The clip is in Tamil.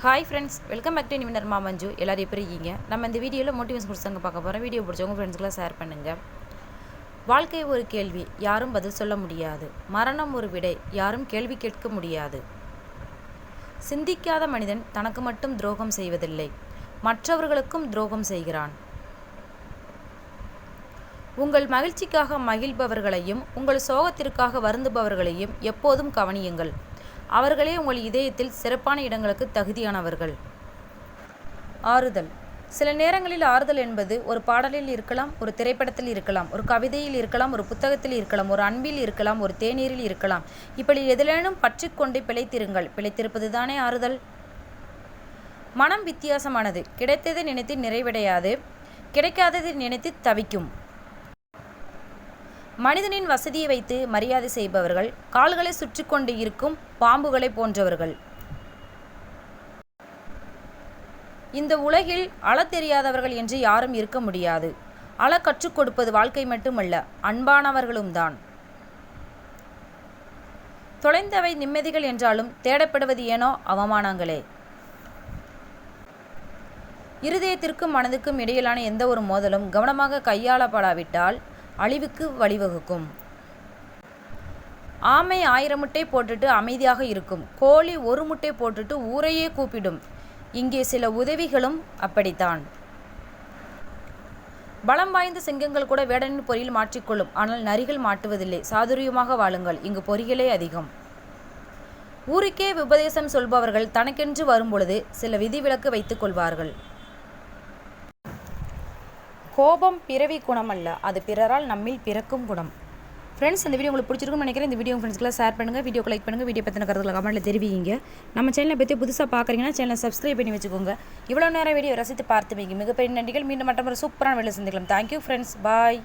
Hi friends welcome back to நிமினர் மாமஞ்சு எல்லோரும் எப்படி இருக்கீங்க? நம்ம இந்த வீடியோவில் மோட்டிவேஷன் கொடுத்தாங்க பார்க்க போகிறோம் வீடியோ பிடிச்சவங்க ஃப்ரெண்ட்ஸ்க்கெலாம் ஷேர் பண்ணுங்கள் வாழ்க்கை ஒரு கேள்வி யாரும் பதில் சொல்ல முடியாது. மரணம் ஒரு விடை யாரும் கேள்வி கேட்க முடியாது. சிந்திக்காத மனிதன் தனக்கு மட்டும் துரோகம் செய்வதில்லை. மற்றவர்களுக்கும் துரோகம் செய்கிறான். உங்கள் மகிழ்ச்சிக்காக மகிழ்பவர்களையும் உங்கள் சோகத்திற்காக வருந்துபவர்களையும் எப்போதும் கவனியுங்கள். அவர்களே உங்கள் இதயத்தில் சிறப்பான இடங்களுக்கு தகுதியானவர்கள். ஆறுதல். சில நேரங்களில் ஆறுதல் என்பது ஒரு பாடலில் இருக்கலாம் ஒரு திரைப்படத்தில் இருக்கலாம் ஒரு கவிதையில் இருக்கலாம் ஒரு புத்தகத்தில் இருக்கலாம் ஒரு அன்பில் இருக்கலாம் ஒரு தேநீரில் இருக்கலாம். இப்படி எதிலேனும் பற்றி கொண்டு பிழைத்திருங்கள். பிழைத்திருப்பது தானே ஆறுதல்? மனம் வித்தியாசமானது. கிடைத்ததை நினைத்து நிறைவடையாது. கிடைக்காததை நினைத்து தவிக்கும். மனிதனின் வசதியை வைத்து மரியாதை செய்பவர்கள் கால்களை சுற்றி கொண்டு இருக்கும் பாம்புகளை போன்றவர்கள். இந்த உலகில் அள தெரியாதவர்கள் என்று யாரும் இருக்க முடியாது. அள கற்றுக் கொடுப்பது வாழ்க்கை மட்டுமல்ல அன்பானவர்களும் தான். தொலைந்தவை நிம்மதிகள் என்றாலும் தேடப்படுவது ஏனோ அவமானங்களே. இருதயத்திற்கும் மனதுக்கும் இடையிலான எந்த ஒரு மோதலும் கவனமாக கையாளப்படாவிட்டால் அழிவுக்கு வழிவகுக்கும். ஆமை ஆயிரம் முட்டை போட்டுட்டு அமைதியாக இருக்கும். கோழி ஒரு முட்டை போட்டுட்டு ஊரையே கூப்பிடும். இங்கே சில உதவிகளும் அப்படித்தான். பலம் வாய்ந்த சிங்கங்கள் கூட வேடனின் பொறியில் மாற்றிக்கொள்ளும். ஆனால் நரிகள் மாட்டுவதில்லை. சாதுரியமாக வாழுங்கள். இங்கு பொறிகளே அதிகம். ஊருக்கே உபதேசம் சொல்பவர்கள் தனக்கென்று வரும்பொழுது சில விதிவிலக்கு வைத்துக் கொள்வார்கள். கோபம் பிறவி குணம் அல்ல அது பிறரால் நம்மில் பிறக்கும் குணம். ஃப்ரெண்ட்ஸ் இந்த வீடியோ உங்களுக்கு பிடிச்சிருக்கும்னு நினைக்கிறேன். இந்த வீடியோ ஃப்ரெண்ட்ஸ்க்குலாம் ஷேர் பண்ணுங்கள் வீடியோ லைக் பண்ணுங்கள் வீடியோ பற்றின கருத்துல கமெண்ட்டில் தெரிவிங்க. நம்ம சேனலை பற்றி புதுசாக பார்க்குறீங்கன்னா சேனலை சப்ஸ்கிரைப் பண்ணி வச்சுக்கோங்க. இவ்வளோ நேரம் வீடியோ ரசித்து பார்த்து மிக மிகப்பெரிய நன்றிகள். மீண்டும் மற்ற சூப்பரான வேலை சந்திக்கலாம். Thank you friends bye